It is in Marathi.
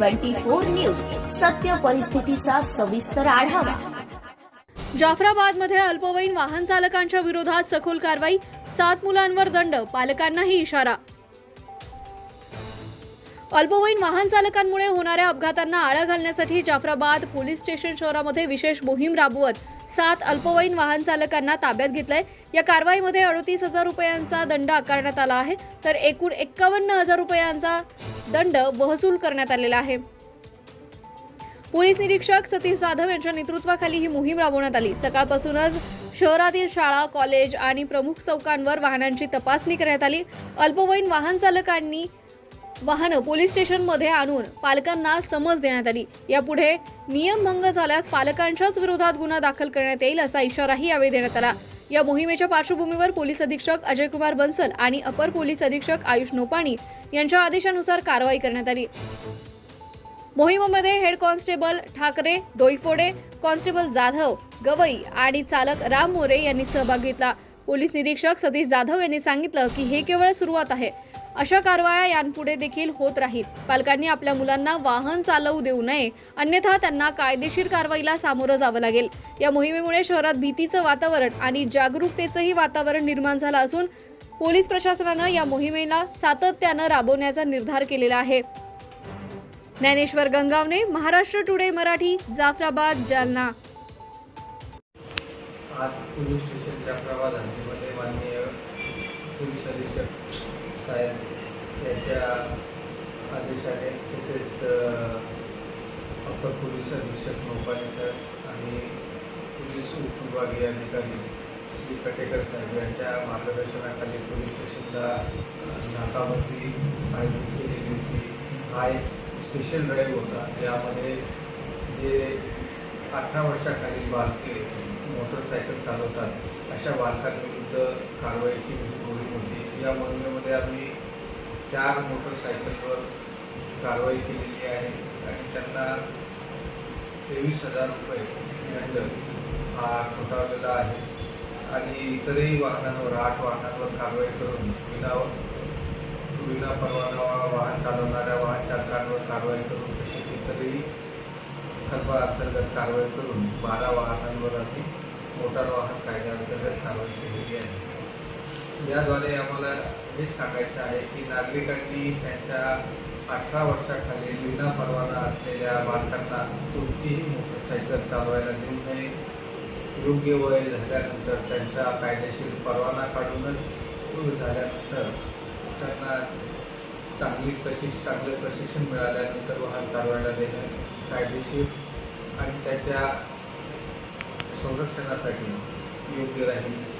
Twenty four news. सत्य परिस्थितीचा सविस्तर आढावा. जाफराबादमध्ये अल्पवयीन वाहन चालकांच्या विरोधात सखोल कारवाई सात मुलांवर दंड पालकांनाही इशारा. अल्पवयीन वाहन चालकांमुळे होणाऱ्या अपघातांना आळा घालण्यासाठी जाफराबाद पोलीस स्टेशन शहरामध्ये विशेष मोहीम राबवत सात अल्पवयीन वाहन चालकांना ताब्यात घेतलंय. या कारवाईमध्ये अडतीस हजार रुपयांचा दंड आकारण्यात आला आहे. तर एकूण एक्कावन्न हजार रुपयांचा दंड वसूल करण्यात आलेला आहे. पोलीस निरीक्षक सतीश जाधव यांच्या नेतृत्वाखाली ही मोहीम राबवण्यात आली. सकाळपासूनच शहरातील शाळा कॉलेज आणि प्रमुख चौकांवर वाहनांची तपासणी करण्यात आली. अल्पवयीन वाहन चालकांनी वाहनं पोलीस स्टेशनमध्ये आणून पालकांना समज देण्यात आली. यापुढे नियमभंग झाल्यास पालकांच्याच विरोधात गुन्हा दाखल करण्यात येईल असा इशाराही यावेळी देण्यात आला. या मोहिमेच्या पार्श्वभूमीवर पोलीस अधीक्षक अजय कुमार बन्सल आणि अपर पोलीस अधीक्षक आयुष नोपाणी यांच्या आदेशानुसार कारवाई करण्यात आली. मोहिमेमध्ये head constable Thackeray Doiphode constable Jadhav Gawai आणि चालक राम मोरे यांनी सहभाग घेतला. पोलीस निरीक्षक सतीश जाधव यांनी सांगितलं की हे केवळ सुरुवात आहे. अशा कारवाया यांपुढे देखील होत राहील. पालकांनी आपल्या मुलांना वाहन चालवू देऊ नये. अन्यथा त्यांना कायदेशीर कारवाईला सामोरं जावं लागेल. या मोहिमेमुळे शहरात भीतीचं वातावरण आणि जागरूकतेचंही वातावरण निर्माण झालं असून पोलीस प्रशासनानं या मोहिमेला सातत्यानं राबवण्याचा निर्धार केलेला आहे. ज्ञानेश्वर गंगावने महाराष्ट्र टुडे मराठी जाफराबाद जालना. आज पोलीस स्टेशन जाफराबाद हद्दीमध्ये माननीय पोलीस अधीक्षक साहेब यांच्या आदेशाने तसेच अप्पर पोलीस अधीक्षक नौपाली साहेब आणि पोलीस उपविभागीय अधिकारी श्री कटेकर साहेब यांच्या मार्गदर्शनाखाली पोलीस स्टेशनला नाकाबंदी आयोजित केलेली होती. हा एक स्पेशल ड्राईव्ह होता. यामध्ये जे अठरा वर्षाखालील बालके मोटरसायकल चालवतात अशा बालकांविरुद्ध कारवाईची मोहीम होती. या मोहिमेमध्ये आम्ही चार मोटरसायकलवर कारवाई केलेली आहे आणि त्यांना तेवीस हजार रुपये दंड हा ठोठावलेला आहे. आणि इतरही वाहनांवर आठ वाहनांवर कारवाई करून विना विना परवाना वाहन चालवणाऱ्या वाहन चालकांवर कारवाई करून तसेच इतरही कल्पा अंतर्गत कारवाई करून बारा वाहनांवर आम्ही मोटार वाहन कायद्याअंतर्गत कारवाई केलेली आहे. याद्वारे आम्हाला हेच सांगायचं आहे की नागरिकांनी त्यांच्या अठरा वर्षाखाली विना परवाना असलेल्या बालकांना कोणतीही मोटरसायकल चालवायला देऊ नये. योग्य वय झाल्यानंतर त्यांचा कायदेशीर परवाना काढूनच झाल्यानंतर त्यांना चांगली प्रशिक्ष चांगले प्रशिक्षण मिळाल्यानंतर वाहन चालवायला देणं कायदेशीर आणि त्याच्या संरक्षणासाठी योग्य राहील.